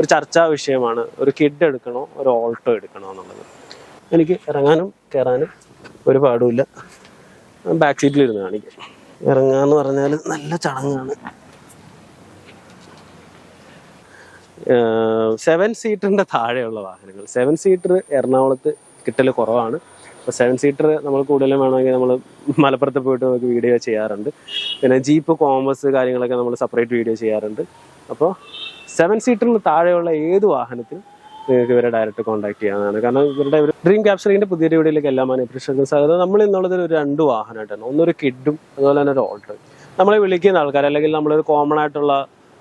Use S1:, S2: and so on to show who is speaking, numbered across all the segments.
S1: ഒരു ചർച്ചാ വിഷയമാണ്. ഒരു കിഡ് എടുക്കണോ ഒരു ഓൾട്ടോ എടുക്കണോ എന്നുള്ളത്. എനിക്ക് ഇറങ്ങാനും കയറാനും ഒരു പാടുമില്ല. ബാക്ക് സീറ്റിൽ സീറ്റിലിരുന്ന് കാണിക്കാം. ഇറങ്ങാന്ന് പറഞ്ഞാൽ നല്ല ചടങ്ങാണ്. സെവൻ സീറ്ററിന്റെ താഴെയുള്ള വാഹനങ്ങൾ. സെവൻ സീറ്റർ എറണാകുളത്ത് കിട്ടൽ കുറവാണ്. അപ്പോൾ സെവൻ സീറ്റർ നമ്മൾ കൂടുതലും വേണമെങ്കിൽ നമ്മൾ മലപ്പുറത്ത് പോയിട്ട് നമുക്ക് വീഡിയോ ചെയ്യാറുണ്ട്. പിന്നെ ജീപ്പ് കോമേഴ്സ് കാര്യങ്ങളൊക്കെ നമ്മൾ സെപ്പറേറ്റ് വീഡിയോ ചെയ്യാറുണ്ട്. അപ്പോൾ സെവൻ സീറ്ററിന് താഴെയുള്ള ഏത് വാഹനത്തിനും നിങ്ങൾക്ക് ഇവരെ ഡയറക്റ്റ് കോൺടാക്ട് ചെയ്യാനാണ് കാരണം ഇവരുടെ ഡ്രീം ക്യാപ്ചറിങ്ങിന്റെ പുതിയ വീഡിയോയിലേക്ക് എല്ലാം പ്രേക്ഷകർക്ക് സ്വാഗതം. നമ്മൾ ഇന്നുള്ളത് ഒരു രണ്ട് വാഹനമായിട്ടാണ് ഒന്നൊരു കിഡും അതുപോലെ തന്നെ ഒരു ഓൾട്ടർ നമ്മളെ വിളിക്കുന്ന ആൾക്കാർ അല്ലെങ്കിൽ നമ്മളൊരു കോമൺ ആയിട്ടുള്ള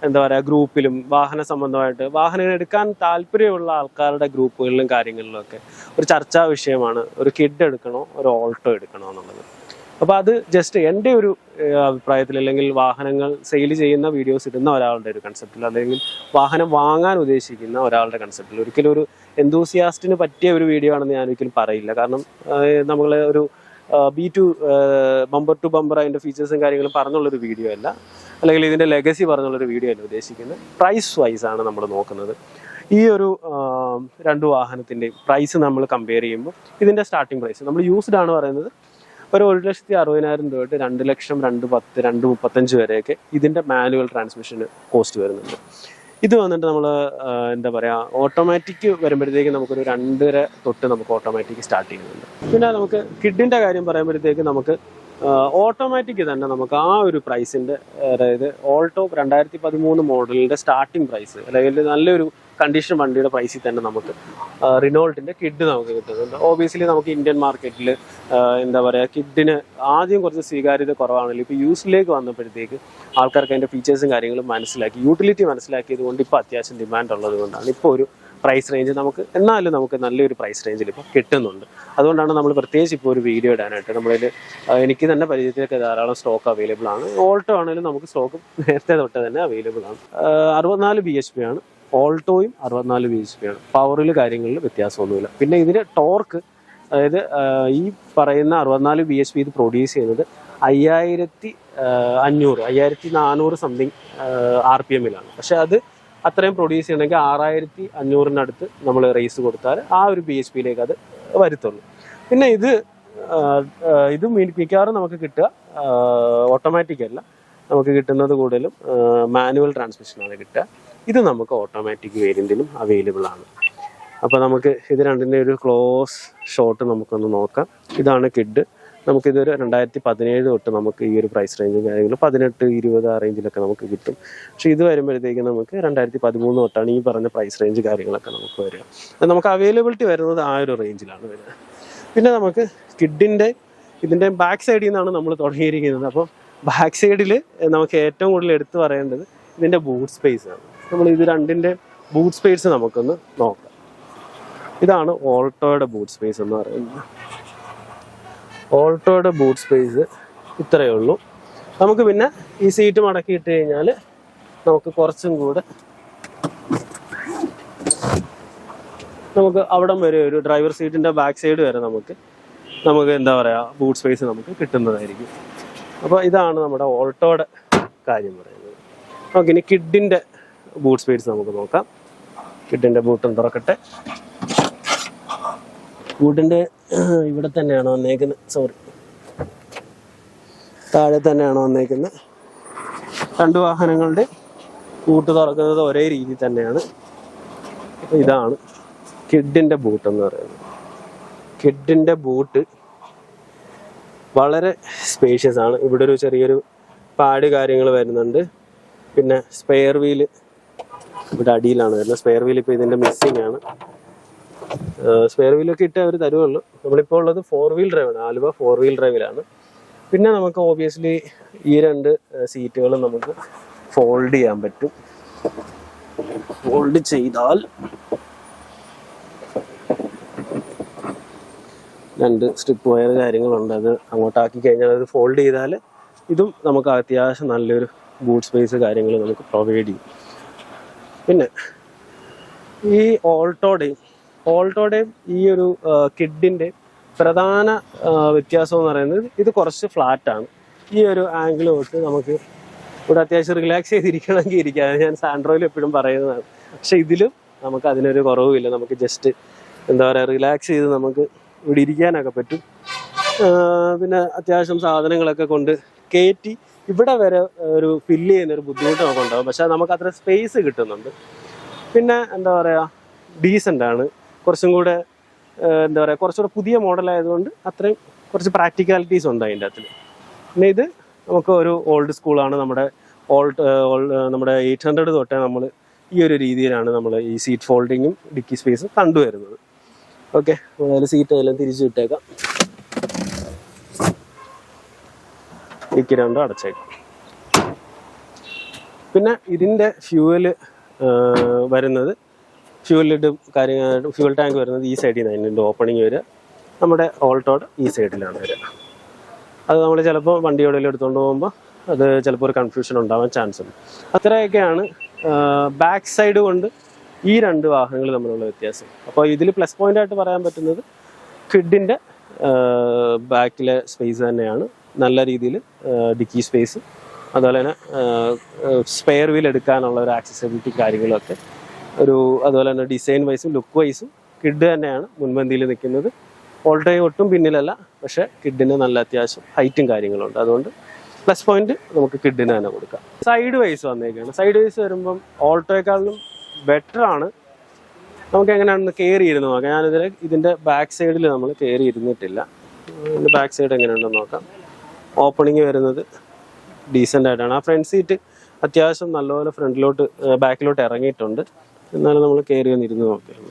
S1: എന്താ പറയുക ഗ്രൂപ്പിലും വാഹന സംബന്ധമായിട്ട് വാഹനങ്ങൾ എടുക്കാൻ താല്പര്യമുള്ള ആൾക്കാരുടെ ഗ്രൂപ്പുകളിലും കാര്യങ്ങളിലും ഒക്കെ ഒരു ചർച്ചാ വിഷയമാണ്. ഒരു കിഡ് എടുക്കണോ ഒരു ഓൾട്ടോ എടുക്കണോ എന്നുള്ളത്. അപ്പോൾ അത് ജസ്റ്റ് എന്റെ ഒരു അഭിപ്രായത്തിൽ അല്ലെങ്കിൽ വാഹനങ്ങൾ സെയിൽ ചെയ്യുന്ന വീഡിയോസ് ഇടുന്ന ഒരാളുടെ ഒരു കൺസെപ്റ്റിൽ അല്ലെങ്കിൽ വാഹനം വാങ്ങാൻ ഉദ്ദേശിക്കുന്ന ഒരാളുടെ കൺസെപ്റ്റിൽ ഒരിക്കലും ഒരു എന്തൂസിയാസ്റ്റിന് പറ്റിയ ഒരു വീഡിയോ ആണെന്ന് ഞാൻ ഒരിക്കലും പറയില്ല. കാരണം നമ്മൾ ഒരു B to bumper to bumper അതിന്റെ ഫീച്ചേഴ്സും കാര്യങ്ങളും പറഞ്ഞുള്ളൊരു വീഡിയോ അല്ല. അല്ലെങ്കിൽ ഇതിന്റെ ലെഗസി പറഞ്ഞുള്ളൊരു വീഡിയോ അല്ല ഉദ്ദേശിക്കുന്നത്? പ്രൈസ് വൈസ് ആണ് നമ്മൾ നോക്കുന്നത്. ഈ ഒരു രണ്ട് വാഹനത്തിന്റെ പ്രൈസ് നമ്മൾ കമ്പയർ ചെയ്യുമ്പോൾ ഇതിന്റെ സ്റ്റാർട്ടിംഗ് പ്രൈസ് നമ്മൾ യൂസ്ഡ് ആണ് പറയുന്നത് ഒരു ഒരു ലക്ഷത്തി അറുപതിനായിരം രൂപ രണ്ട് ലക്ഷം രണ്ട് പത്ത് രണ്ട് മുപ്പത്തഞ്ച് വരെയൊക്കെ ഇതിന്റെ മാനുവൽ ട്രാൻസ്മിഷന് കോസ്റ്റ് വരുന്നുണ്ട്. ഇത് വന്നിട്ട് നമ്മൾ എന്താ പറയുക ഓട്ടോമാറ്റിക് വരുമ്പോഴത്തേക്ക് നമുക്കൊരു രണ്ടര തൊട്ട് നമുക്ക് ഓട്ടോമാറ്റിക് സ്റ്റാർട്ട് ചെയ്യുന്നുണ്ട്. പിന്നെ നമുക്ക് കിഡിന്റെ കാര്യം പറയുമ്പോഴത്തേക്ക് നമുക്ക് ഓട്ടോമാറ്റിക് തന്നെ നമുക്ക് ആ ഒരു പ്രൈസിന്റെ അതായത് ഓൾട്ടോ രണ്ടായിരത്തി പതിമൂന്ന് മോഡലിന്റെ സ്റ്റാർട്ടിംഗ് പ്രൈസ് അല്ലെങ്കിൽ നല്ലൊരു കണ്ടീഷൻ വണ്ടിയുടെ പ്രൈസിൽ തന്നെ നമുക്ക് റിനോൾട്ടിന്റെ കിഡ് നമുക്ക് കിട്ടുന്നുണ്ട് ഓബിയസ്ലി നമുക്ക് ഇന്ത്യൻ മാർക്കറ്റിൽ എന്താ പറയുക കിഡിന് ആദ്യം കുറച്ച് സ്വീകാര്യത കുറവാണല്ലോ. ഇപ്പോൾ യൂസിലേക്ക് വന്നപ്പോഴത്തേക്ക് ആൾക്കാർക്ക് അതിന്റെ ഫീച്ചേഴ്സും കാര്യങ്ങളും മനസ്സിലാക്കി യൂട്ടിലിറ്റി മനസ്സിലാക്കിയത് കൊണ്ട് ഇപ്പോൾ അത്യാവശ്യം ഡിമാൻഡ് ഉള്ളത് കൊണ്ടാണ്. ഇപ്പോൾ ഒരു പ്രൈസ് റേഞ്ച് നമുക്ക് എന്നാലും നമുക്ക് നല്ലൊരു പ്രൈസ് റേഞ്ചിൽ ഇപ്പോൾ കിട്ടുന്നുണ്ട്. അതുകൊണ്ടാണ് നമ്മൾ പ്രത്യേകിച്ച് ഇപ്പോൾ ഒരു വീഡിയോ ഇടാനായിട്ട് നമ്മളിൽ എനിക്ക് തന്നെ പരിചയത്തിലൊക്കെ ധാരാളം സ്റ്റോക്ക് അവൈലബിൾ ആണ്. ഓൾട്ടോ ആണെങ്കിലും നമുക്ക് സ്റ്റോക്ക് നേരത്തെ തൊട്ട് തന്നെ അവൈലബിൾ ആണ്. അറുപത്തിനാല് ബി എച്ച് പി ആണ്. ഓൾട്ടോയും അറുപത്തിനാല് ബി എച്ച് പി ആണ്. പവറിൽ കാര്യങ്ങളിൽ വ്യത്യാസമൊന്നുമില്ല. പിന്നെ ഇതിന് ടോർക്ക് അതായത് ഈ പറയുന്ന അറുപത്തിനാല് ബി എച്ച് പി ഇത് പ്രൊഡ്യൂസ് ചെയ്യുന്നത് അയ്യായിരത്തി അഞ്ഞൂറ് അയ്യായിരത്തി നാനൂറ് സംതിങ് ആർ പി എമ്മിലാണ് പക്ഷെ അത് അത്രയും പ്രൊഡ്യൂസ് ചെയ്യണമെങ്കിൽ ആറായിരത്തി അഞ്ഞൂറിനടുത്ത് നമ്മൾ റേസ് കൊടുത്താൽ ആ ഒരു ബി എച്ച് പിയിലേക്ക് അത് വരുത്തുള്ളൂ. പിന്നെ ഇത് ഇത് മിക്കവാറും നമുക്ക് കിട്ടുക ഓട്ടോമാറ്റിക് അല്ല. നമുക്ക് കിട്ടുന്നത് കൂടുതലും മാനുവൽ ട്രാൻസ്മിഷനാണ് കിട്ടുക. ഇത് നമുക്ക് ഓട്ടോമാറ്റിക് വേരിയന്റിലും അവൈലബിൾ ആണ്. അപ്പോൾ നമുക്ക് ഇത് രണ്ടിന്റെ ഒരു ക്ലോസ് ഷോട്ട് നമുക്കൊന്ന് നോക്കാം. ഇതാണ് കിഡ് നമുക്കിതൊരു രണ്ടായിരത്തി പതിനേഴ് തൊട്ട് നമുക്ക് ഈ ഒരു പ്രൈസ് റേഞ്ചും കാര്യങ്ങളും പതിനെട്ട് ഇരുപത് ആ റേഞ്ചിലൊക്കെ നമുക്ക് കിട്ടും. പക്ഷേ ഇത് വരുമ്പോഴത്തേക്ക് നമുക്ക് രണ്ടായിരത്തി പതിമൂന്ന് തൊട്ടാണ് ഈ പറഞ്ഞ പ്രൈസ് റേഞ്ച് കാര്യങ്ങളൊക്കെ നമുക്ക് വരിക. നമുക്ക് അവൈലബിലിറ്റി വരുന്നത് ആ ഒരു റേഞ്ചിലാണ് വരുന്നത് പിന്നെ നമുക്ക് കിഡിന്റെ ഇതിന്റെ ബാക്ക് സൈഡിൽ നിന്നാണ് നമ്മൾ തുടങ്ങിയിരിക്കുന്നത്. അപ്പോൾ ബാക്ക് സൈഡിൽ നമുക്ക് ഏറ്റവും കൂടുതൽ എടുത്തു പറയേണ്ടത് ഇതിന്റെ ബൂട്ട് സ്പേസ് ആണ്. നമ്മൾ ഇത് രണ്ടിന്റെ ബൂട്ട് സ്പേസ് നമുക്കൊന്ന് നോക്കാം. ഇതാണ് ഓൾട്ടോയുടെ ബൂട്ട് സ്പേസ് എന്ന് പറയുന്നത്. ഓൾട്ടോയുടെ ബൂട്ട് സ്പേസ് ഇത്രയേ ഉള്ളൂ. നമുക്ക് പിന്നെ ഈ സീറ്റ് മടക്കി മടക്കിയിട്ട് കഴിഞ്ഞാൽ നമുക്ക് കുറച്ചും കൂടെ നമുക്ക് അവിടം വരെ ഒരു ഡ്രൈവർ സീറ്റിന്റെ ബാക്ക് സൈഡ് വരെ നമുക്ക് നമുക്ക് എന്താ പറയുക ബൂട്ട് സ്പേസ് നമുക്ക് കിട്ടുന്നതായിരിക്കും. അപ്പോൾ ഇതാണ് നമ്മുടെ ഓൾട്ടോയുടെ കാര്യം പറയുന്നത്. നമുക്ക് ഇനി കിഡിന്റെ ബൂട്ട് സ്പേസ് നമുക്ക് നോക്കാം. കിഡിന്റെ ബൂട്ടും തുറക്കട്ടെ. ബൂട്ടിന്റെ ഇവിടെ തന്നെയാണ് വന്നേക്കുന്നത്. സോറി താഴെ തന്നെയാണ് വന്നേക്കുന്നത്. രണ്ട് വാഹനങ്ങളുടെ കൂട്ട് തുറക്കുന്നത് ഒരേ രീതി തന്നെയാണ്. ഇതാണ് കിഡിന്റെ ബൂട്ട് എന്ന് പറയുന്നത്. കിഡിന്റെ ബൂട്ട് വളരെ സ്പേഷ്യസ് ആണ്. ഇവിടെ ഒരു ചെറിയൊരു പാട് കാര്യങ്ങൾ വരുന്നുണ്ട്. പിന്നെ സ്പെയർ വീൽ ഇവിടെ അടിയിലാണ് വരുന്നത്. സ്പെയർ വീൽ ഇപ്പോൾ ഇതിന്റെ മിസ്സിംഗ് ആണ്. സ്പെയർ വീലൊക്കെ ഇട്ട് അവർ തരുവുള്ളൂ. നമ്മളിപ്പോൾ ഉള്ളത് ഫോർ വീൽ ഡ്രൈവാണ് ആലുവ ഫോർ വീൽ ഡ്രൈവിലാണ് പിന്നെ നമുക്ക് ഓബിയസ്ലി ഈ രണ്ട് സീറ്റുകളും നമുക്ക് ഫോൾഡ് ചെയ്യാൻ പറ്റും. ഫോൾഡ് ചെയ്താൽ രണ്ട് സ്ട്രിപ്പ് വയർ കാര്യങ്ങളുണ്ട്. അത് അങ്ങോട്ടാക്കി കഴിഞ്ഞാൽ അത് ഫോൾഡ് ചെയ്താൽ ഇതും നമുക്ക് അത്യാവശ്യം നല്ലൊരു ബൂട്ട് സ്പേസ് കാര്യങ്ങൾ നമുക്ക് പ്രൊവൈഡ് ചെയ്യും. പിന്നെ ഈ ഓൾട്ടോടെയും ഓൾട്ടോടെയും ഈ ഒരു കിഡിന്റെ പ്രധാന വ്യത്യാസം എന്ന് പറയുന്നത് ഇത് കുറച്ച് ഫ്ലാറ്റ് ആണ്. ഈ ഒരു ആംഗിൾ തൊട്ട് നമുക്ക് ഇവിടെ അത്യാവശ്യം റിലാക്സ് ചെയ്തിരിക്കണമെങ്കിൽ ഇരിക്കാം. ഞാൻ സാൻഡ്രോയിൽ എപ്പോഴും പറയുന്നതാണ്. പക്ഷെ ഇതിലും നമുക്ക് അതിനൊരു കുറവുമില്ല. നമുക്ക് ജസ്റ്റ് എന്താ പറയുക റിലാക്സ് ചെയ്ത് നമുക്ക് ഇവിടെ ഇരിക്കാനൊക്കെ പറ്റും. പിന്നെ അത്യാവശ്യം സാധനങ്ങളൊക്കെ കൊണ്ട് കയറ്റി ഇവിടെ വരെ ഒരു ഫില്ല് ചെയ്യുന്ന ഒരു ബുദ്ധിമുട്ട് നമുക്ക് ഉണ്ടാകും പക്ഷെ നമുക്ക് അത്ര സ്പേസ് കിട്ടുന്നുണ്ട്. പിന്നെ എന്താ പറയുക ഡീസന്റ് ആണ്. കുറച്ചും കൂടെ എന്താ പറയുക കുറച്ചുകൂടെ പുതിയ മോഡലായതുകൊണ്ട് അത്രയും കുറച്ച് പ്രാക്ടിക്കാലിറ്റീസ് ഉണ്ട് അതിന്റെ അകത്തിൽ പിന്നെ ഇത് നമുക്ക് ഒരു ഓൾഡ് സ്കൂളാണ് നമ്മുടെ ഓൾഡ് നമ്മുടെ എയ്റ്റ് ഹൺഡ്രഡ് തൊട്ടേ നമ്മൾ ഈ ഒരു രീതിയിലാണ് നമ്മൾ ഈ സീറ്റ് ഫോൾഡിങ്ങും ഡിക്കി സ്പേസും കണ്ടുവരുന്നത്. ഓക്കെ അതിൽ സീറ്റ് എല്ലാം തിരിച്ചു വിട്ടേക്കാം. ഡിക്കി രണ്ടും അടച്ചേക്കാം. പിന്നെ ഇതിന്റെ ഫ്യൂവൽ വരുന്നത് ഫ്യൂവലിട്ട് കാര്യങ്ങൾ ഫ്യൂവൽ ടാങ്ക് വരുന്നത് ഈ സൈഡിൽ നിന്ന് അതിന്റെ ഓപ്പണിങ് വരിക. നമ്മുടെ ഓൾട്ടോട് ഈ സൈഡിലാണ് വരിക. അത് നമ്മൾ ചിലപ്പോൾ വണ്ടി എവിടെയെങ്കിലും എടുത്തുകൊണ്ട് പോകുമ്പോൾ അത് ചിലപ്പോൾ ഒരു കൺഫ്യൂഷൻ ഉണ്ടാവാൻ ചാൻസ് ഉണ്ട്. അത്രയൊക്കെയാണ് ബാക്ക് സൈഡ് കൊണ്ട് ഈ രണ്ട് വാഹനങ്ങൾ തമ്മിലുള്ള വ്യത്യാസം. അപ്പോൾ ഇതിൽ പ്ലസ് പോയിന്റ് ആയിട്ട് പറയാൻ പറ്റുന്നത് കിഡിന്റെ ബാക്കിലെ സ്പേസ് തന്നെയാണ്. നല്ല രീതിയിൽ ഡിക്കി സ്പേസ് അതുപോലെ തന്നെ സ്പെയർ വീൽ എടുക്കാനുള്ള ഒരു ആക്സസിബിലിറ്റി കാര്യങ്ങളൊക്കെ ഒരു അതുപോലെ തന്നെ ഡിസൈൻ വൈസും ലുക്ക് വൈസും കിഡ് തന്നെയാണ് മുൻപന്തിയിൽ നിൽക്കുന്നത്. ഓൾ ടൈം ഒട്ടും പിന്നിലല്ല പക്ഷെ കിഡിന് നല്ല അത്യാവശ്യം ഹൈറ്റും കാര്യങ്ങളുണ്ട്. അതുകൊണ്ട് പ്ലസ് പോയിന്റ് നമുക്ക് കിഡിന് തന്നെ കൊടുക്കാം. സൈഡ് വൈസ് വന്നേക്കാണ്. സൈഡ് വൈസ് വരുമ്പം ഓൾട്ടോയെക്കാളും ബെറ്റർ ആണ്. നമുക്ക് എങ്ങനെയാണെന്ന് കയറി ഇരുന്ന് നോക്കാം. ഞാനിതിൽ ഇതിന്റെ ബാക്ക് സൈഡിൽ നമ്മൾ കയറി ഇരുന്നിട്ടില്ല ഇതിന്റെ ബാക്ക് സൈഡ് എങ്ങനെയുണ്ടെന്ന് നോക്കാം. ഓപ്പണിങ് വരുന്നത് ഡീസന്റ് ആയിട്ടാണ്. ആ ഫ്രണ്ട് സീറ്റ് അത്യാവശ്യം നല്ലപോലെ ഫ്രണ്ടിലോട്ട് ബാക്കിലോട്ട് ഇറങ്ങിയിട്ടുണ്ട്. എന്നാലും നമ്മൾ കയറി വന്നിരുന്ന് നോക്കാം.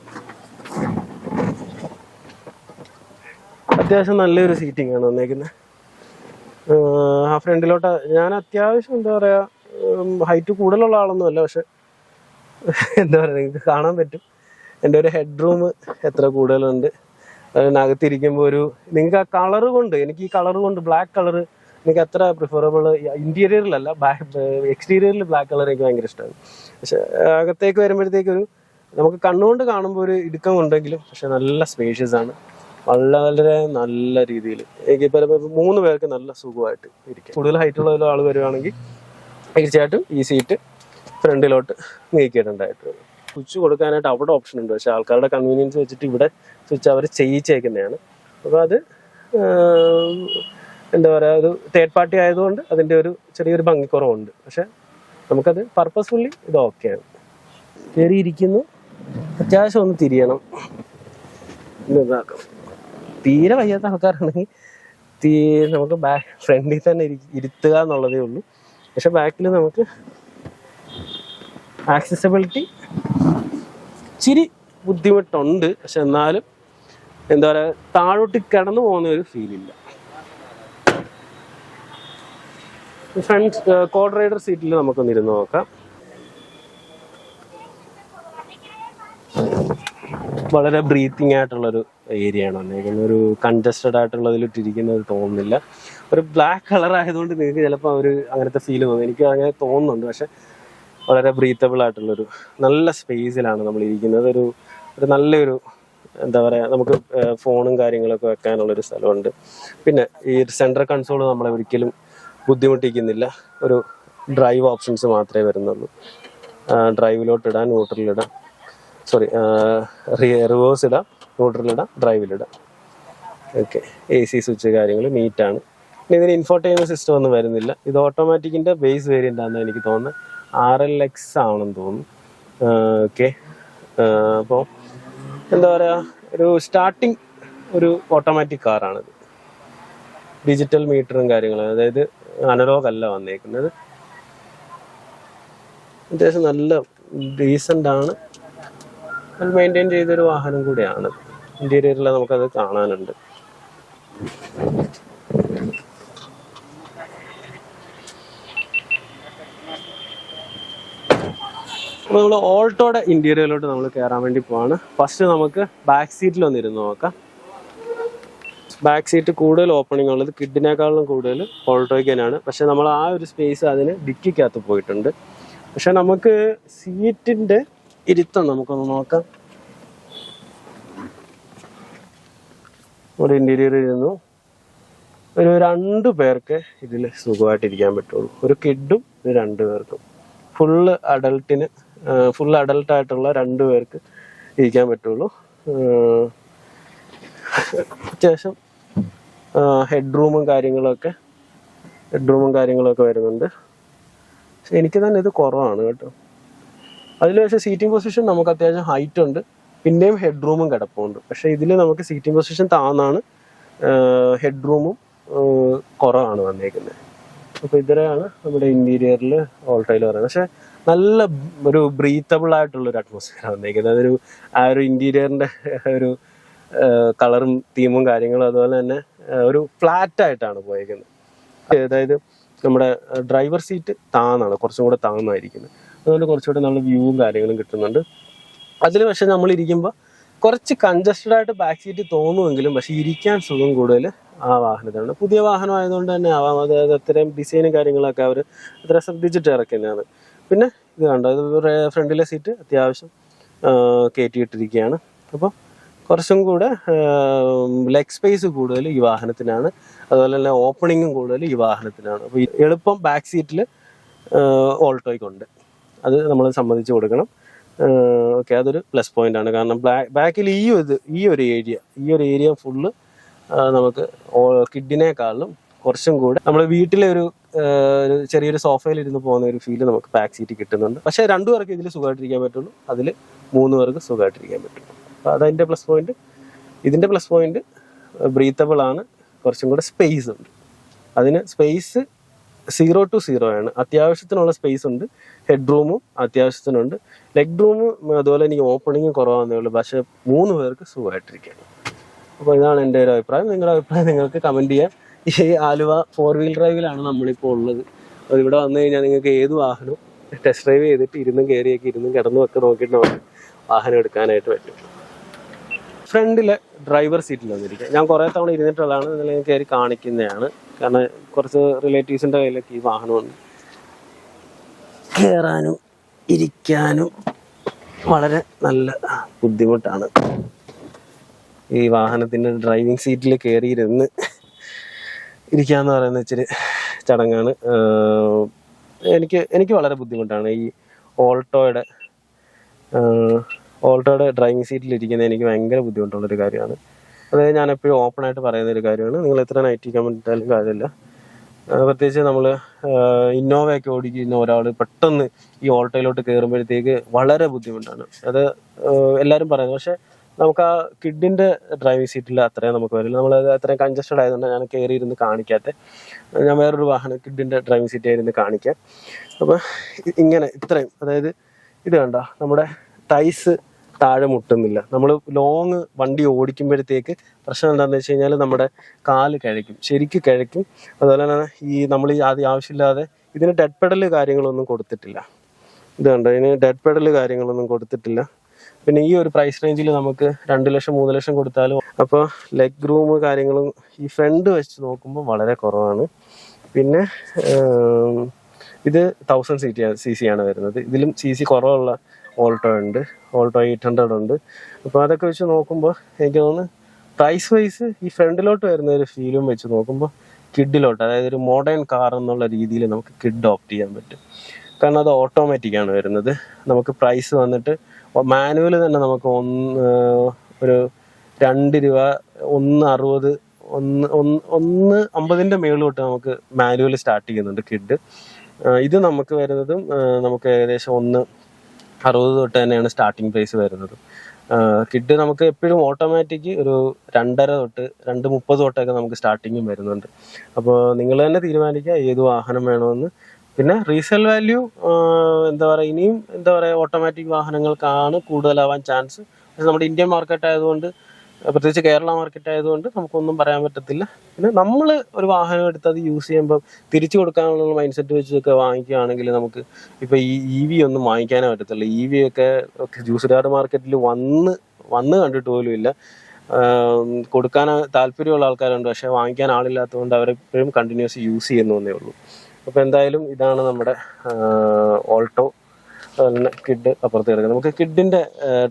S1: അത്യാവശ്യം നല്ലൊരു സീറ്റിംഗ് ആണ് വന്നേക്കുന്നത് ആ ഫ്രണ്ടിലോട്ട് ഞാൻ അത്യാവശ്യം എന്താ പറയുക ഹൈറ്റ് കൂടുതലുള്ള ആളൊന്നും അല്ല പക്ഷെ എന്താ പറയുക നിങ്ങൾക്ക് കാണാൻ പറ്റും. എന്റെ ഒരു ഹെഡ് റൂം എത്ര കൂടുതലുണ്ട്. അതിനകത്തിരിക്കുമ്പോൾ ഒരു നിങ്ങൾക്ക് ആ കളർ കൊണ്ട് എനിക്ക് ഈ കളർ കൊണ്ട് ബ്ലാക്ക് കളർ എനിക്ക് അത്ര പ്രിഫറബിൾ ഇന്റീരിയറിലല്ല എക്സ്റ്റീരിയറിൽ ബ്ലാക്ക് കളർ എനിക്ക് ഭയങ്കര ഇഷ്ടമാണ് പക്ഷെ അകത്തേക്ക് വരുമ്പോഴത്തേക്ക് ഒരു നമുക്ക് കണ്ണുകൊണ്ട് കാണുമ്പോൾ ഒരു ഇടുക്കം ഉണ്ടെങ്കിലും പക്ഷെ നല്ല സ്പേഷ്യസ് ആണ്. വളരെ നല്ല രീതിയിൽ എനിക്ക് ഇപ്പോൾ മൂന്ന് പേർക്ക് നല്ല സുഖമായിട്ട് ഇരിക്കും. കൂടുതൽ ഹൈറ്റ് ഉള്ള ആൾ വരുവാണെങ്കിൽ തീർച്ചയായിട്ടും ഈ സീറ്റ് ഫ്രണ്ടിലോട്ട് നീക്കിയിട്ടുണ്ടായിട്ട് വരും സ്വിച്ച് കൊടുക്കാനായിട്ട് അവിടെ ഓപ്ഷൻ ഉണ്ട്. പക്ഷെ ആൾക്കാരുടെ കൺവീനിയൻസ് വെച്ചിട്ട് ഇവിടെ സ്വിച്ച് അവർ ചെയ്യിച്ചേക്കുന്നതാണ്. അപ്പോൾ അത് എന്താ പറയുക ഒരു തേർഡ് പാർട്ടി ആയതുകൊണ്ട് അതിന്റെ ഒരു ചെറിയൊരു ഭംഗിക്കുറവുണ്ട്. പക്ഷെ നമുക്കത് പർപ്പസ്ഫുള്ളി ഇത് ഓക്കെയാണ് കയറിയിരിക്കുന്നു. അത്യാവശ്യം ഒന്ന് തിരിയണം. ഇതാക്കാം തീരെ വയ്യാത്ത ആൾക്കാരാണെങ്കിൽ തീ നമുക്ക് ബാക്ക് ഫ്രണ്ടിൽ തന്നെ ഇരി- ഇരുത്തുക എന്നുള്ളതേ ഉള്ളൂ. പക്ഷെ ബാക്കിൽ നമുക്ക് ആക്സസിബിലിറ്റി ഇച്ചിരി ബുദ്ധിമുട്ടുണ്ട്. പക്ഷെ എന്നാലും എന്താ പറയുക താഴോട്ട് കിടന്നു പോകുന്ന ഒരു ഫീലില്ല ഫ്രണ്ട് കോഡ് റൈഡർ സീറ്റിൽ നമുക്കൊന്ന് ഇരുന്ന് നോക്കാം. വളരെ ബ്രീത്തിങ് ആയിട്ടുള്ളൊരു ഏരിയ ആണ്. വന്നേക്കുന്നത് ഒരു കൺജസ്റ്റഡ് ആയിട്ടുള്ളതിൽ ഇട്ടിരിക്കുന്നത് തോന്നുന്നില്ല. ഒരു ബ്ലാക്ക് കളർ ആയതുകൊണ്ട് നിങ്ങൾക്ക് ചിലപ്പോൾ ഒരു അങ്ങനത്തെ ഫീൽ തോന്നും. എനിക്ക് അങ്ങനെ തോന്നുന്നുണ്ട്. പക്ഷെ വളരെ ബ്രീത്തബിൾ ആയിട്ടുള്ളൊരു നല്ല സ്പേസിലാണ് നമ്മൾ ഇരിക്കുന്നത്. ഒരു ഒരു നല്ലൊരു എന്താ പറയുക നമുക്ക് ഫോണും കാര്യങ്ങളൊക്കെ വെക്കാനുള്ളൊരു സ്ഥലമുണ്ട്. പിന്നെ ഈ സെൻട്രൽ കൺസോൾ നമ്മളെ ഒരിക്കലും ബുദ്ധിമുട്ടിക്കുന്നില്ല. ഒരു ഡ്രൈവ് ഓപ്ഷൻസ് മാത്രമേ വരുന്നുള്ളൂ. ഡ്രൈവിലോട്ട് ഇടാൻ ന്യൂട്രലിടാം സോറി റിവേഴ്സ് ഇടാം ന്യൂട്രലിടാം ഡ്രൈവിലിടാം ഓക്കെ എ സി സ്വിച്ച് കാര്യങ്ങൾ നീറ്റാണ് പിന്നെ ഇതിന് ഇൻഫോർടൈൻമെന്റ് സിസ്റ്റം ഒന്നും വരുന്നില്ല. ഇത് ഓട്ടോമാറ്റിക്കിന്റെ ബേസ് വേരിയന്റ് ആണെന്ന് എനിക്ക് തോന്നുന്നത് ആർ എൽ എക്സ് ആണെന്ന് തോന്നുന്നു. ഓക്കെ അപ്പോൾ എന്താ പറയുക ഒരു സ്റ്റാർട്ടിങ് ഒരു ഓട്ടോമാറ്റിക് കാറാണിത് ഡിജിറ്റൽ മീറ്ററും കാര്യങ്ങളും. അതായത് അനലോഗ് അല്ല വന്നേക്കുന്നത്. അത്യാവശ്യം നല്ല ഡീസന്റ് ആണ്. അത് മെയിന്റെയിൻ ചെയ്തൊരു വാഹനം കൂടിയാണ്. ഇന്റീരിയറിൽ നമുക്കത് കാണാനുണ്ട്. അപ്പോൾ നമ്മൾ ഓൾട്ടോയുടെ ഇന്റീരിയറിലോട്ട് നമ്മൾ കയറാൻ വേണ്ടി പോവാണ്. ഫസ്റ്റ് നമുക്ക് ബാക്ക് സീറ്റിൽ ഒന്ന് ഇരുന്ന് നോക്കാം. ബാക്ക് സീറ്റ് കൂടുതൽ ഓപ്പണിംഗ് ഉള്ളത് കിഡിനേക്കാളും കൂടുതൽ ഓൾട്രോയ്ക്കാനാണ് പക്ഷെ നമ്മൾ ആ ഒരു സ്പേസ് അതിന് ഡിക്കിക്കകത്ത് പോയിട്ടുണ്ട്. പക്ഷെ നമുക്ക് സീറ്റിന്റെ ഇരുത്തം നമുക്കൊന്ന് നോക്കാം. ഒരു ഇന്റീരിയർ ഇരുന്നു. ഒരു രണ്ട് പേർക്ക് ഇതിൽ സുഖമായിട്ടിരിക്കാൻ പറ്റുള്ളൂ. ഒരു കിഡും ഒരു രണ്ട് പേർക്കും. ഫുള്ള് അഡൾട്ടിന് ഫുൾ അഡൽട്ട് ആയിട്ടുള്ള രണ്ട് പേർക്ക് ഇരിക്കാൻ പറ്റുള്ളൂ. അത്യാവശ്യം ഹെഡ് റൂമും കാര്യങ്ങളൊക്കെ ഹെഡ് റൂമും കാര്യങ്ങളൊക്കെ വരുന്നുണ്ട്. പക്ഷെ എനിക്ക് തന്നെ ഇത് കുറവാണ് കേട്ടോ. അതിൽ പക്ഷേ സീറ്റിംഗ് പൊസിഷൻ നമുക്ക് അത്യാവശ്യം ഹൈറ്റ് ഉണ്ട്. പിന്നെയും ഹെഡ് റൂമും കിടപ്പുണ്ട്. പക്ഷേ ഇതിൽ നമുക്ക് സീറ്റിംഗ് പൊസിഷൻ താന്നാണ് ഹെഡ് റൂമും കുറവാണ് വന്നേക്കുന്നത്. അപ്പോൾ ഇതരെയാണ് നമ്മുടെ ഇന്റീരിയറിൽ ഓൾട്ടയിൽ പറയുന്നത് പക്ഷെ നല്ല ഒരു ബ്രീത്തബിൾ ആയിട്ടുള്ള ഒരു അറ്റ്മോസ്ഫിയർ വന്നേക്കുന്നത്. അതൊരു ആ ഒരു ഇന്റീരിയറിന്റെ ഒരു കളറും തീമും കാര്യങ്ങളും അതുപോലെ തന്നെ ഒരു ഫ്ലാറ്റ് ആയിട്ടാണ് പോയേക്കുന്നത്. അതായത് നമ്മുടെ ഡ്രൈവർ സീറ്റ് താന്നാണ് കുറച്ചും കൂടെ താന്നായിരിക്കുന്നത്. അതുകൊണ്ട് കുറച്ചുകൂടെ നല്ല വ്യൂവും കാര്യങ്ങളും കിട്ടുന്നുണ്ട്. അതിൽ പക്ഷെ നമ്മൾ ഇരിക്കുമ്പോൾ കുറച്ച് കൺജസ്റ്റഡ് ആയിട്ട് ബാക്ക് സീറ്റ് തോന്നുമെങ്കിലും പക്ഷെ ഇരിക്കാൻ സുഖം കൂടുതൽ ആ വാഹനത്തിലാണ് പുതിയ വാഹനം ആയതുകൊണ്ട് തന്നെ ആവാം. അതായത് അത്രയും ഡിസൈനും കാര്യങ്ങളൊക്കെ അവർ അത്ര ശ്രദ്ധിച്ചിട്ട് ഇറക്കുന്നതാണ്. പിന്നെ ഇത് കണ്ടോ ഫ്രണ്ടിലെ സീറ്റ് അത്യാവശ്യം കയറ്റിയിട്ടിരിക്കുകയാണ് അപ്പോൾ കുറച്ചും കൂടെ ലെഗ് സ്പേസ് കൂടുതൽ ഈ വാഹനത്തിനാണ്. അതുപോലെ തന്നെ ഓപ്പണിങ്ങും കൂടുതൽ ഈ വാഹനത്തിനാണ്. അപ്പോൾ എളുപ്പം ബാക്ക് സീറ്റിൽ ഓൾട്ടോയ്ക്കുണ്ട് അത് നമ്മൾ സമ്മതിച്ചു കൊടുക്കണം. ഓക്കെ അതൊരു പ്ലസ് പോയിന്റ് ആണ്. കാരണം ബാക്കിൽ ഈ ഇത് ഈ ഒരു ഏരിയ ഈ ഒരു ഏരിയ ഫുള്ള് നമുക്ക് കിഡിനേക്കാളും കുറച്ചും കൂടെ നമ്മൾ വീട്ടിലെ ഒരു ചെറിയൊരു സോഫയിൽ ഇരുന്ന് പോകുന്ന ഒരു ഫീൽ നമുക്ക് ബാക്ക് സീറ്റ് കിട്ടുന്നുണ്ട്. പക്ഷേ രണ്ടു പേർക്ക് ഇതിൽ സുഖമായിട്ടിരിക്കാൻ പറ്റുള്ളൂ. അതിൽ മൂന്ന് പേർക്ക് സുഖമായിട്ടിരിക്കാൻ പറ്റും അപ്പോൾ അതതിന്റെ പ്ലസ് പോയിന്റ് ഇതിന്റെ പ്ലസ് പോയിന്റ് ബ്രീത്തബിൾ ആണ്. കുറച്ചും കൂടെ സ്പേസ് ഉണ്ട്. അതിന് സ്പേസ് സീറോ ടു സീറോ ആണ്. അത്യാവശ്യത്തിനുള്ള സ്പേസ് ഉണ്ട്. ഹെഡ് റൂമും അത്യാവശ്യത്തിനുണ്ട്. ലെഗ് റൂമും അതുപോലെ എനിക്ക് ഓപ്പണിങ്ങും കുറവാണെന്നേ ഉള്ളൂ. പക്ഷേ മൂന്ന് പേർക്ക് സുഖമായിട്ടിരിക്കുകയാണ് അപ്പോൾ ഇതാണ് എന്റെ ഒരു അഭിപ്രായം. നിങ്ങളുടെ അഭിപ്രായം നിങ്ങൾക്ക് കമന്റ് ചെയ്യാം. ഈ ആലുവ ഫോർ വീൽ ഡ്രൈവിലാണ് നമ്മളിപ്പോൾ ഉള്ളത്. അപ്പോൾ ഇവിടെ വന്നു കഴിഞ്ഞാൽ നിങ്ങൾക്ക് ഏത് വാഹനവും ടെസ്റ്റ് ഡ്രൈവ് ചെയ്തിട്ട് ഇരുന്നും കയറിയൊക്കെ ഇരുന്നും കിടന്നും ഒക്കെ നോക്കിയിട്ട് നമുക്ക് വാഹനം എടുക്കാനായിട്ട് പറ്റും. ഫ്രണ്ടിലെ ഡ്രൈവർ സീറ്റിൽ വന്നിരിക്കുക. ഞാൻ കുറേ തവണ ഇരുന്നിട്ടുള്ളതാണ്. ഞാൻ കയറി കാണിക്കുന്നതാണ്. കാരണം കുറച്ച് റിലേറ്റീവ്സിന്റെ കയ്യിലൊക്കെ ഈ വാഹനമുണ്ട്. കയറാനും ഇരിക്കാനും വളരെ നല്ല ബുദ്ധിമുട്ടാണ്. ഈ വാഹനത്തിന്റെ ഡ്രൈവിംഗ് സീറ്റിൽ കയറിയിരുന്ന് ഇരിക്കാന്ന് പറയുന്ന ഇച്ചിരി ചടങ്ങാണ്. എനിക്ക് എനിക്ക് വളരെ ബുദ്ധിമുട്ടാണ്. ഈ ഓൾട്ടോയുടെ ഓൾട്ടോയുടെ ഡ്രൈവിംഗ് സീറ്റിൽ ഇരിക്കുന്നത് എനിക്ക് ഭയങ്കര ബുദ്ധിമുട്ടുള്ളൊരു കാര്യമാണ്. അതായത് ഞാൻ എപ്പോഴും ഓപ്പൺ ആയിട്ട് പറയുന്ന ഒരു കാര്യമാണ്. നിങ്ങൾ എത്ര നൈറ്റ് ഇട്ടാലും കാര്യമില്ല. പ്രത്യേകിച്ച് നമ്മൾ ഇന്നോവയൊക്കെ ഓടിക്കുന്ന ഒരാൾ പെട്ടെന്ന് ഈ ഓൾട്ടോയിലോട്ട് കയറുമ്പോഴത്തേക്ക് വളരെ ബുദ്ധിമുട്ടാണ്. അത് എല്ലാവരും പറയുന്നത് പക്ഷേ നമുക്ക് ആ കിഡിന്റെ ഡ്രൈവിംഗ് സീറ്റിൽ അത്രയും നമുക്ക് വരില്ല. നമ്മൾ അത്രയും കൺജസ്റ്റഡ് ആയതുകൊണ്ട് ഞാൻ കയറി ഇരുന്ന് കാണിക്കാത്ത. ഞാൻ വേറൊരു വാഹനം കിഡിന്റെ ഡ്രൈവിംഗ് സീറ്റ് ആയിരുന്നു കാണിക്കാം അപ്പോൾ ഇങ്ങനെ ഇത്രയും. അതായത് ഇത് കണ്ട? നമ്മുടെ ടൈസ് താഴെ മുട്ടുന്നില്ല. നമ്മൾ ലോങ് വണ്ടി ഓടിക്കുമ്പോഴത്തേക്ക് പ്രശ്നം എന്താണെന്ന് വെച്ച് കഴിഞ്ഞാൽ നമ്മുടെ കാൽ കഴിക്കും ശരിക്കും കിഴയ്ക്കും. അതുപോലെ തന്നെ ഈ നമ്മൾ ഈ ആദ്യം ആവശ്യമില്ലാതെ ഇതിന് ഡെഡ് പെഡൽ കാര്യങ്ങളൊന്നും കൊടുത്തിട്ടില്ല. ഇത് കണ്ടോ? ഇതിന് ഡെഡ് പെഡൽ കാര്യങ്ങളൊന്നും കൊടുത്തിട്ടില്ല. പിന്നെ ഈ ഒരു പ്രൈസ് റേഞ്ചിൽ നമുക്ക് രണ്ട് ലക്ഷം മൂന്ന് ലക്ഷം കൊടുത്താലും അപ്പോൾ ലെഗ് റൂം കാര്യങ്ങളും ഈ ഫ്രണ്ട് വെച്ച് നോക്കുമ്പോൾ വളരെ കുറവാണ്. പിന്നെ ഇത് thousand C T C C ആണ് വരുന്നത്. ഇതിലും സി സി കുറവുള്ള ഓൾട്ടോ ഉണ്ട്. ഓൾട്ടോ എയ്റ്റ് ഹൺഡ്രഡ് ഉണ്ട്. അപ്പോൾ അതൊക്കെ വെച്ച് നോക്കുമ്പോൾ എനിക്ക് തോന്നുന്നു പ്രൈസ് വൈസ് ഈ ഫ്രണ്ടിലോട്ട് വരുന്ന ഒരു ഫീലും വെച്ച് നോക്കുമ്പോൾ കിഡിലോട്ട് അതായത് ഒരു മോഡേൺ കാർ എന്നുള്ള രീതിയിൽ നമുക്ക് കിഡ് ഓപ്റ്റ് ചെയ്യാൻ പറ്റും. കാരണം അത് ഓട്ടോമാറ്റിക് ആണ് വരുന്നത്. നമുക്ക് പ്രൈസ് വന്നിട്ട് മാനുവൽ തന്നെ നമുക്ക് ഒന്ന് ഒരു രണ്ട് രൂപ ഒന്ന് അറുപത് ഒന്ന് ഒന്ന് ഒന്ന് അമ്പതിന്റെ മേളിൽ തൊട്ട് നമുക്ക് മാനുവൽ സ്റ്റാർട്ട് ചെയ്യുന്നുണ്ട് കിഡ് ഇത് നമുക്ക് വരുന്നതും നമുക്ക് ഏകദേശം ഒന്ന് അറുപത് തൊട്ട് തന്നെയാണ് സ്റ്റാർട്ടിങ് പ്രൈസ് വരുന്നത്. കിഡ് നമുക്ക് എപ്പോഴും ഓട്ടോമാറ്റിക് ഒരു രണ്ടര തൊട്ട് രണ്ട് മുപ്പത് തൊട്ടൊക്കെ നമുക്ക് സ്റ്റാർട്ടിങ്ങും വരുന്നുണ്ട്. അപ്പോൾ നിങ്ങൾ തന്നെ തീരുമാനിക്കുക ഏത് വാഹനം വേണമെന്ന്. പിന്നെ റീസെൽ വാല്യൂ എന്താ പറയുക ഇനിയും എന്താ പറയുക ഓട്ടോമാറ്റിക് വാഹനങ്ങൾക്കാണ് കൂടുതലാവാൻ ചാൻസ് പക്ഷെ നമ്മുടെ ഇന്ത്യൻ മാർക്കറ്റ് ആയതുകൊണ്ട് പ്രത്യേകിച്ച് കേരള മാർക്കറ്റ് ആയതുകൊണ്ട് നമുക്കൊന്നും പറയാൻ പറ്റത്തില്ല. പിന്നെ നമ്മൾ ഒരു വാഹനം എടുത്ത് അത് യൂസ് ചെയ്യുമ്പോൾ തിരിച്ചു കൊടുക്കാനുള്ള മൈൻഡ് സെറ്റ് വെച്ചൊക്കെ വാങ്ങിക്കുകയാണെങ്കിൽ നമുക്ക് ഇപ്പൊ ഈ ഇ വി ഒന്നും വാങ്ങിക്കാനേ പറ്റത്തില്ല ഇ വി ഒക്കെ ജ്യൂസ് ഗാർഡ് മാർക്കറ്റിൽ വന്ന് വന്ന് കണ്ടിട്ട് പോലും ഇല്ല. കൊടുക്കാൻ താല്പര്യമുള്ള ആൾക്കാരുണ്ട്. പക്ഷെ വാങ്ങിക്കാൻ ആളില്ലാത്തതുകൊണ്ട് അവരെപ്പോഴും കണ്ടിന്യൂസ് യൂസ് ചെയ്യുന്നേ ഉള്ളൂ. അപ്പോൾ എന്തായാലും ഇതാണ് നമ്മുടെ ഓൾട്ടോ അതുപോലെ കിഡ് അപ്പുറത്ത് കിടക്കുന്നത് നമുക്ക് കിഡിന്റെ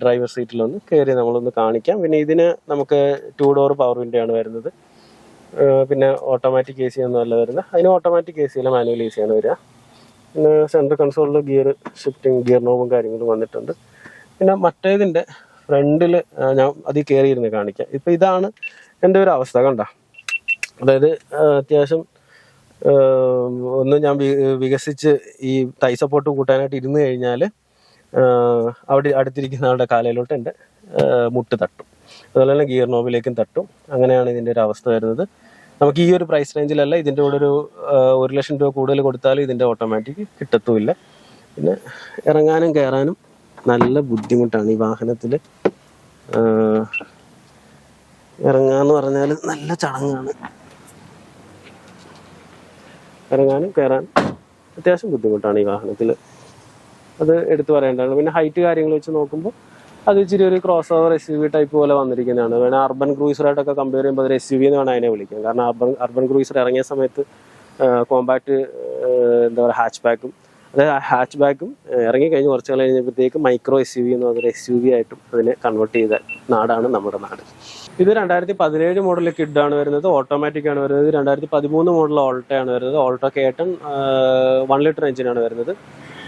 S1: ഡ്രൈവർ സീറ്റിൽ ഒന്ന് കയറി നമ്മളൊന്ന് കാണിക്കാം. പിന്നെ ഇതിന് നമുക്ക് ടു ഡോർ പവർ വിൻഡോ ആണ് വരുന്നത്. പിന്നെ ഓട്ടോമാറ്റിക് എ സി ഒന്നും അല്ല വരുന്നത്. അതിന് ഓട്ടോമാറ്റിക് എ സി അല്ല മാനുവൽ എ സി ആണ് വരിക. പിന്നെ സെൻട്രൽ കൺസോളിൽ ഗിയർ ഷിഫ്റ്റിംഗ് ഗിയർ നോബും കാര്യങ്ങളും വന്നിട്ടുണ്ട്. പിന്നെ മറ്റേതിന്റെ ഫ്രണ്ടിൽ ഞാൻ അതിൽ കയറിയിരുന്ന് കാണിക്കാം. ഇപ്പം ഇതാണ് എന്റെ ഒരു അവസ്ഥ കണ്ട? അതായത് അത്യാവശ്യം ഒന്ന് ഞാൻ വികസിച്ച് ഈ തൈ സപ്പോർട്ട് കൂട്ടാനായിട്ട് ഇരുന്ന് കഴിഞ്ഞാൽ അവിടെ അടുത്തിരിക്കുന്ന ആളുടെ കാലയിലോട്ട് എന്റെ മുട്ട് തട്ടും. അതുപോലെ തന്നെ ഗിയർ നോബിലേക്കും തട്ടും. അങ്ങനെയാണ് ഇതിന്റെ ഒരു അവസ്ഥ വരുന്നത്. നമുക്ക് ഈ ഒരു പ്രൈസ് റേഞ്ചിലല്ല ഇതിന്റെ കൂടെ ഒരു ഒരു ലക്ഷം രൂപ കൂടുതൽ കൊടുത്താൽ ഇതിന്റെ ഓട്ടോമാറ്റിക് കിട്ടത്തുമില്ല. പിന്നെ ഇറങ്ങാനും കയറാനും നല്ല ബുദ്ധിമുട്ടാണ് ഈ വാഹനത്തിൽ ഇറങ്ങാന്ന് പറഞ്ഞാൽ നല്ല ചടങ്ങാണ്. ഇറങ്ങാനും കയറാനും അത്യാവശ്യം ബുദ്ധിമുട്ടാണ് ഈ വാഹനത്തിൽ. അത് എടുത്തു പറയേണ്ടതാണ്. പിന്നെ ഹൈറ്റ് കാര്യങ്ങൾ വെച്ച് നോക്കുമ്പോൾ അത് ഇച്ചിരി ഒരു crossover S U V type പോലെ വന്നിരിക്കുന്നതാണ്. വേണേൽ അർബൻ ക്രൂസറായിട്ടൊക്കെ കമ്പയർ ചെയ്യുമ്പോൾ അത് എസ് യു വി എന്ന് വേണം അതിനെ വിളിക്കാം കാരണം അർബൻ അർബൻ ക്രൂസർ ഇറങ്ങിയ സമയത്ത് കോമ്പാക്ട് എന്താ പറയുക ഹാച്ച് ബാക്കും അതായത് ഹാച്ച് ബാക്കും ഇറങ്ങി കഴിഞ്ഞ് കുറച്ച് കാലം കഴിഞ്ഞപ്പോഴത്തേക്ക് മൈക്രോ എസ് യു വി എന്ന് പറഞ്ഞൊരു എസ് യു വി ആയിട്ടും അതിനെ കൺവേർട്ട് ചെയ്ത നാടാണ് നമ്മുടെ നാട്. ഇത് രണ്ടായിരത്തി പതിനേഴ് മോഡൽ കിഡാണ് വരുന്നത് ഓട്ടോമാറ്റിക് ആണ് വരുന്നത്. രണ്ടായിരത്തി പതിമൂന്ന് മോഡൽ ഓൾട്ടോ ആണ് വരുന്നത്. ഓൾട്ടോ കേട്ടൺ വൺ ലിറ്റർ എഞ്ചിനാണ് വരുന്നത്.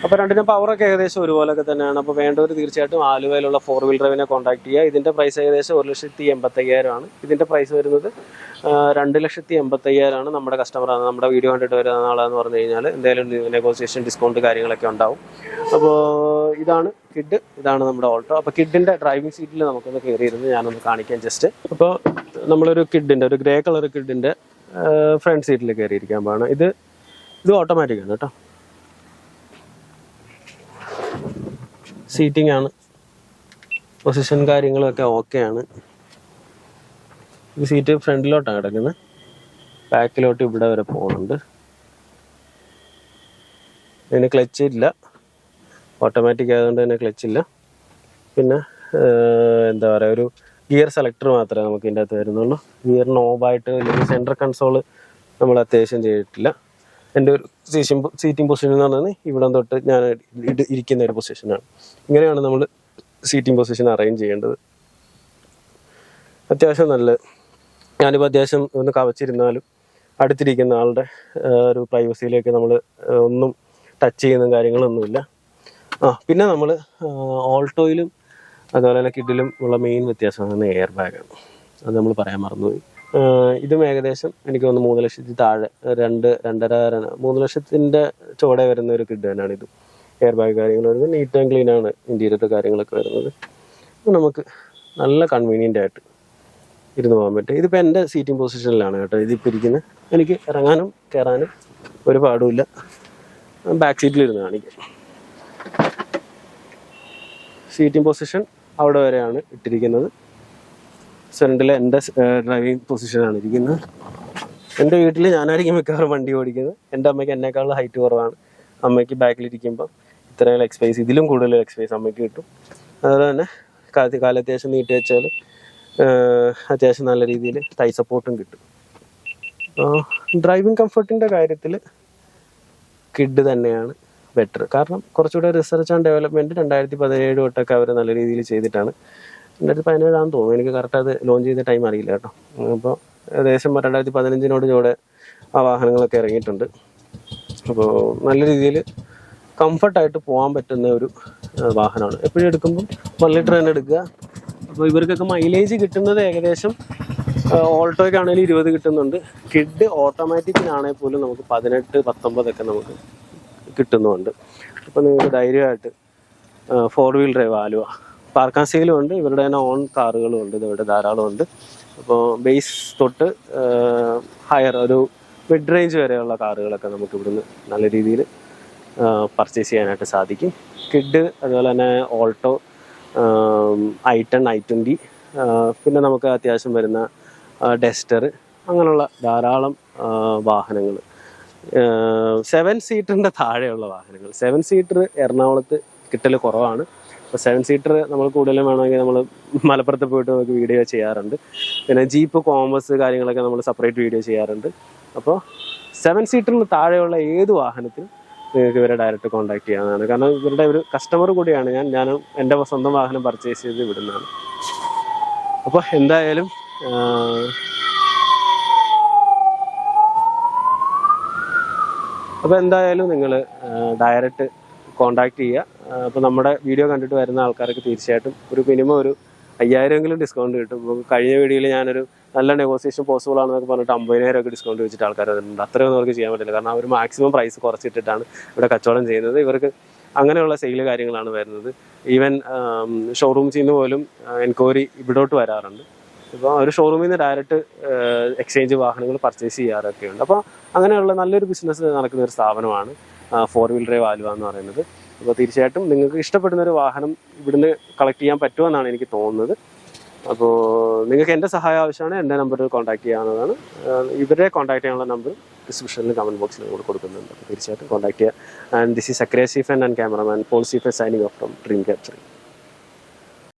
S1: അപ്പോൾ രണ്ടിനും പവറൊക്കെ ഏകദേശം ഒരുപോലൊക്കെ തന്നെയാണ്. അപ്പോൾ വേണ്ടവർ തീർച്ചയായിട്ടും ആലുവയിലുള്ള ഫോർ വീൽ ഡ്രൈവിനെ കോൺടാക്ട് ചെയ്യുക. ഇതിന്റെ പ്രൈസ് ഏകദേശം ഒരു ലക്ഷത്തി എൺപത്തയ്യായിരമാണ് ഇതിന്റെ പ്രൈസ് വരുന്നത് രണ്ട് ലക്ഷത്തി എൺപത്തയ്യായിരമാണ് നമ്മുടെ കസ്റ്റമറാണ് നമ്മുടെ വീഡിയോ കണ്ടിട്ട് വരുന്ന ആളാന്ന് പറഞ്ഞു കഴിഞ്ഞാൽ എന്തെങ്കിലും നെഗോസിയേഷൻ ഡിസ്കൗണ്ട് കാര്യങ്ങളൊക്കെ ഉണ്ടാവും. അപ്പോൾ ഇതാണ് കിഡ് ഇതാണ് നമ്മുടെ ഓൾട്ടോ അപ്പോൾ കിഡിന്റെ ഡ്രൈവിംഗ് സീറ്റിൽ നമുക്കൊന്ന് കയറിയിരുന്ന് ഞാനൊന്ന് കാണിക്കാം ജസ്റ്റ് അപ്പോൾ നമ്മളൊരു കിഡിന്റെ ഒരു ഗ്രേ കളർ കിഡിന്റെ ഫ്രണ്ട് സീറ്റിൽ കയറിയിരിക്കാൻ പാടാണ് ഇത് ഇത് ഓട്ടോമാറ്റിക് ആണ് കേട്ടോ. സീറ്റിംഗ് ആണ് പൊസിഷൻ കാര്യങ്ങളൊക്കെ ഓക്കെ ആണ് ഈ സീറ്റ് ഫ്രണ്ടിലോട്ടാണ് കിടക്കുന്നത്. ബാക്കിലോട്ട് ഇവിടെ വരെ പോകുന്നുണ്ട്. ഇതിന് ക്ലച്ച് ഇല്ല. ഓട്ടോമാറ്റിക് ആയതുകൊണ്ട് തന്നെ ക്ലച്ച് ഇല്ല. പിന്നെ എന്താ പറയുക ഒരു ഗിയർ സെലക്ടർ മാത്രമേ നമുക്ക് ഇതിന്റെ അകത്ത് വരുന്നുള്ളൂ. ഗിയർ നോബായിട്ട് അല്ലെങ്കിൽ സെന്റർ കൺസോൾ നമ്മൾ അത്യാവശ്യം ചെയ്തിട്ടില്ല. എന്റെ ഒരു സീറ്റിംഗ് സീറ്റിംഗ് പൊസിഷൻ എന്ന് പറഞ്ഞാൽ ഇവിടം തൊട്ട് ഞാൻ ഇരിക്കുന്ന ഒരു പൊസിഷനാണ് ഇങ്ങനെയാണ് നമ്മൾ സീറ്റിംഗ് പൊസിഷൻ അറേഞ്ച് ചെയ്യേണ്ടത്. അത്യാവശ്യം നല്ല ഞാനിപ്പോൾ അത്യാവശ്യം ഒന്ന് കവച്ചിരുന്നാലും അടുത്തിരിക്കുന്ന ആളുടെ ഒരു പ്രൈവസിയിലേക്ക് നമ്മൾ ഒന്നും ടച്ച് ചെയ്യുന്ന കാര്യങ്ങളൊന്നുമില്ല. ആ പിന്നെ നമ്മൾ ഓൾട്ടോയിലും അതുപോലെ തന്നെ കിഡിലും ഉള്ള മെയിൻ വ്യത്യാസമാണ് എയർ ബാഗാണ് അത് നമ്മൾ പറയാൻ മറന്നുപോയി. ഇതും ഏകദേശം എനിക്ക് തോന്നുന്നു മൂന്ന് ലക്ഷത്തി താഴെ രണ്ട് രണ്ടര മൂന്ന് ലക്ഷത്തിന്റെ ചുവടെ വരുന്ന ഒരു കിഡ് തന്നെയാണ് ഇത്. എയർ ബാഗ് കാര്യങ്ങൾ വരുന്നത് നീറ്റ് ആൻഡ് ക്ലീൻ ആണ് ഇന്ത്യയിലത്തെ കാര്യങ്ങളൊക്കെ വരുന്നത്. നമുക്ക് നല്ല കൺവീനിയന്റ് ആയിട്ട് ഇരുന്ന് പോകാൻ പറ്റും. ഇതിപ്പോൾ എന്റെ സീറ്റിംഗ് പൊസിഷനിലാണ് കേട്ടോ ഇതിപ്പോൾ ഇരിക്കുന്നത് എനിക്ക് ഇറങ്ങാനും കയറാനും ഒരു പാടുമില്ല ബാക്ക് സീറ്റിലിരുന്ന് കാണിക്കാം. സീറ്റിംഗ് പൊസിഷൻ അവിടെ വരെയാണ് ഇട്ടിരിക്കുന്നത്. ഫ്രണ്ടിലെ എന്റെ ഡ്രൈവിംഗ് പൊസിഷനാണ് ഇരിക്കുന്നത് എന്റെ വീട്ടിൽ ഞാനായിരിക്കും മിക്കവാറും വണ്ടി ഓടിക്കുന്നത്. എന്റെ അമ്മയ്ക്ക് എന്നെക്കാളും ഹൈറ്റ് കുറവാണ്. അമ്മയ്ക്ക് ബാക്കിലിരിക്കുമ്പോൾ ഇത്രയും എക്സ്പൈസ് സ്പേസ് ഇതിലും കൂടുതൽ എക്സ്പൈസ് അമ്മയ്ക്ക് കിട്ടും. അതുപോലെ തന്നെ കാലത്ത് കാലം അത്യാവശ്യം നീട്ടി വെച്ചാൽ അത്യാവശ്യം നല്ല രീതിയിൽ തൈ സപ്പോർട്ടും കിട്ടും. ഡ്രൈവിംഗ് കംഫർട്ടിന്റെ കാര്യത്തിൽ കിഡ് തന്നെയാണ് ബെറ്റർ കാരണം കുറച്ചുകൂടെ റിസർച്ച് ആൻഡ് ഡെവലപ്മെന്റ് രണ്ടായിരത്തി പതിനേഴ് തൊട്ടൊക്കെ അവർ നല്ല രീതിയിൽ ചെയ്തിട്ടാണ് രണ്ടായിരത്തി പതിനേഴാണെന്ന് തോന്നുന്നു. എനിക്ക് കറക്റ്റ് അത് ലോഞ്ച് ചെയ്ത ടൈം അറിയില്ല കേട്ടോ. അപ്പോൾ ഏകദേശം രണ്ടായിരത്തി പതിനഞ്ചിനോട് ചൂടെ ആ വാഹനങ്ങളൊക്കെ ഇറങ്ങിയിട്ടുണ്ട്. അപ്പോൾ നല്ല രീതിയിൽ കംഫർട്ടായിട്ട് പോകാൻ പറ്റുന്ന ഒരു വാഹനമാണ്. എപ്പോഴും എടുക്കുമ്പോൾ വൺ ലിറ്റർ തന്നെ എടുക്കുക. അപ്പോൾ ഇവർക്കൊക്കെ മൈലേജ് കിട്ടുന്നത് ഏകദേശം ഓൾട്ടോയ്ക്കാണെങ്കിലും ഇരുപത് കിട്ടുന്നുണ്ട്. കിഡ് ഓട്ടോമാറ്റിക്കിനാണെങ്കിൽ പോലും നമുക്ക് പതിനെട്ട് പത്തൊമ്പതൊക്കെ നമുക്ക് കിട്ടുന്നുണ്ട്. അപ്പോൾ നിങ്ങൾക്ക് ധൈര്യമായിട്ട് ഫോർ വീൽ ഡ്രൈവ് ആലുവ. പാർക്കാസിയിലും ഉണ്ട്. ഇവരുടെ തന്നെ ഓൺ കാറുകളും ഉണ്ട്. ഇതിവിടെ ധാരാളം ഉണ്ട്. അപ്പോൾ ബേസ് തൊട്ട് ഹയർ ഒരു മിഡ് റേഞ്ച് വരെയുള്ള കാറുകളൊക്കെ നമുക്ക് ഇവിടുന്ന് നല്ല രീതിയിൽ പർച്ചേസ് ചെയ്യാനായിട്ട് സാധിക്കും. കിഡ് അതുപോലെ തന്നെ Alto I ten I twenty പിന്നെ നമുക്ക് അത്യാവശ്യം വരുന്ന ഡെസ്റ്റർ അങ്ങനെയുള്ള ധാരാളം വാഹനങ്ങൾ. സെവൻ സീറ്ററിന്റെ താഴെയുള്ള വാഹനങ്ങൾ. സെവൻ സീറ്റർ എറണാകുളത്ത് കിട്ടൽ കുറവാണ്. അപ്പോൾ സെവൻ സീറ്റർ നമ്മൾ കൂടുതലും വേണമെങ്കിൽ നമ്മൾ മലപ്പുറത്ത് പോയിട്ട് നമുക്ക് വീഡിയോ ചെയ്യാറുണ്ട്. പിന്നെ ജീപ്പ് കോമേഴ്സ് കാര്യങ്ങളൊക്കെ നമ്മൾ സെപ്പറേറ്റ് വീഡിയോ ചെയ്യാറുണ്ട്. അപ്പോൾ സെവൻ സീറ്ററിന് താഴെയുള്ള ഏത് വാഹനത്തിനും നിങ്ങൾക്ക് ഇവരെ ഡയറക്റ്റ് കോൺടാക്ട് ചെയ്യാവുന്നതാണ്. കാരണം ഇവരുടെ ഒരു കസ്റ്റമർ കൂടിയാണ് ഞാൻ. ഞാൻ എന്റെ സ്വന്തം വാഹനം പർച്ചേസ് ചെയ്ത് വിടുന്നതാണ് അപ്പോൾ എന്തായാലും അപ്പോൾ എന്തായാലും നിങ്ങൾ ഡയറക്റ്റ് കോണ്ടാക്ട് ചെയ്യുക. അപ്പോൾ നമ്മുടെ വീഡിയോ കണ്ടിട്ട് വരുന്ന ആൾക്കാർക്ക് തീർച്ചയായിട്ടും ഒരു മിനിമം ഒരു അയ്യായിരമെങ്കിലും ഡിസ്കൗണ്ട് കിട്ടും. കഴിഞ്ഞ വീഡിയോയിൽ ഞാനൊരു നല്ല നെഗോസിയേഷൻ പോസിബിൾ ആണെന്നൊക്കെ പറഞ്ഞിട്ട് അമ്പതിനായിരം ഒക്കെ ഡിസ്കൗണ്ട് വെച്ചിട്ട് ആൾക്കാർ വരുന്നുണ്ട് അത്രയൊന്നും അവർക്ക് ചെയ്യാൻ പറ്റില്ല. കാരണം അവർ മാക്സിമം പ്രൈസ് കുറച്ചിട്ടിട്ടാണ് ഇവിടെ കച്ചവടം ചെയ്യുന്നത്. ഇവർക്ക് അങ്ങനെയുള്ള സെയിൽ കാര്യങ്ങളാണ് വരുന്നത്. ഈവൻ ഷോറൂംസിൽ നിന്ന് പോലും എൻക്വയറി ഇവിടോട്ട് വരാറുണ്ട്. ഇപ്പോൾ ഒരു ഷോറൂമിൽ നിന്ന് ഡയറക്റ്റ് എക്സ്ചേഞ്ച് വാഹനങ്ങൾ പർച്ചേസ് ചെയ്യാറൊക്കെ ഉണ്ട് അപ്പോൾ അങ്ങനെയുള്ള നല്ലൊരു ബിസിനസ് നടക്കുന്ന ഒരു സ്ഥാപനമാണ് ഫോർ ഡ്രൈവ് ആലുവ എന്ന് പറയുന്നത്. അപ്പോൾ തീർച്ചയായിട്ടും നിങ്ങൾക്ക് ഇഷ്ടപ്പെടുന്ന ഒരു വാഹനം ഇവിടുന്ന് കളക്ട് ചെയ്യാൻ പറ്റുമെന്നാണ് എനിക്ക് തോന്നുന്നത്. അപ്പോൾ നിങ്ങൾക്ക് എന്റെ സഹായം ആവശ്യമാണ് എന്റെ നമ്പറിൽ കോൺടാക്ട് ചെയ്യാവുന്നതാണ്. ഇവരെ കോൺടാക്ട് ചെയ്യാനുള്ള നമ്പർ ഡിസ്ക്രിപ്ഷനിൽ കമന്റ് ബോക്സിൽ നിങ്ങൾ കൊടുക്കുന്നുണ്ട്. തീർച്ചയായിട്ടും കോൺടാക്ട് ചെയ്യുക and this is അക്രേ സീഫൻ and cameraman Paul സീഫൻ signing off from Dream Capturing